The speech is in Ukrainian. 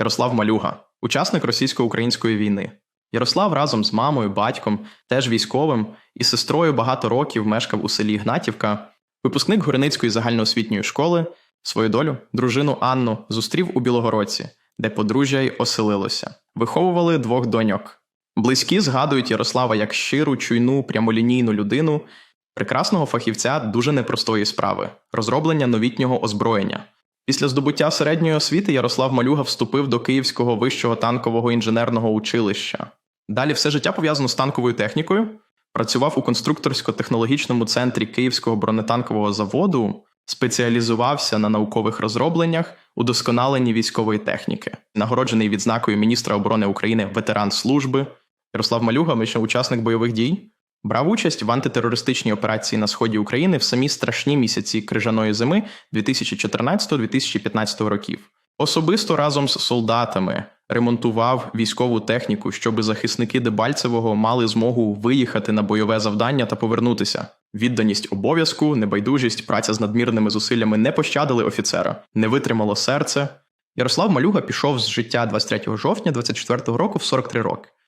Ярослав Малюга, учасник російсько-української війни. Ярослав разом з мамою, батьком, теж військовим, і сестрою багато років мешкав у селі Гнатівка. Випускник Гореницької загальноосвітньої школи свою долю, дружину Анну, зустрів у Білогородці, де подружжя й оселилося. Виховували двох доньок. Близькі згадують Ярослава як щиру, чуйну, прямолінійну людину, прекрасного фахівця дуже непростої справи розроблення новітнього озброєння. Після здобуття середньої освіти Ярослав Малюга вступив до Київського вищого танкового інженерного училища. Далі все життя пов'язано з танковою технікою. Працював у конструкторсько-технологічному центрі Київського бронетанкового заводу, спеціалізувався на наукових розробленнях, удосконаленні військової техніки, нагороджений відзнакою міністра оборони України ветеран служби. Ярослав Малюга, ми ще учасник бойових дій, брав участь в антитерористичній операції на сході України в самі страшні місяці крижаної зими 2014-2015 років. Особисто разом з солдатами ремонтував військову техніку, щоб захисники Дебальцевого мали змогу виїхати на бойове завдання та повернутися. Відданість обов'язку, небайдужість, праця з надмірними зусиллями не пощадили офіцера, не витримало серце. Ярослав Малюга пішов з життя 23 жовтня 24 року в 43 роки.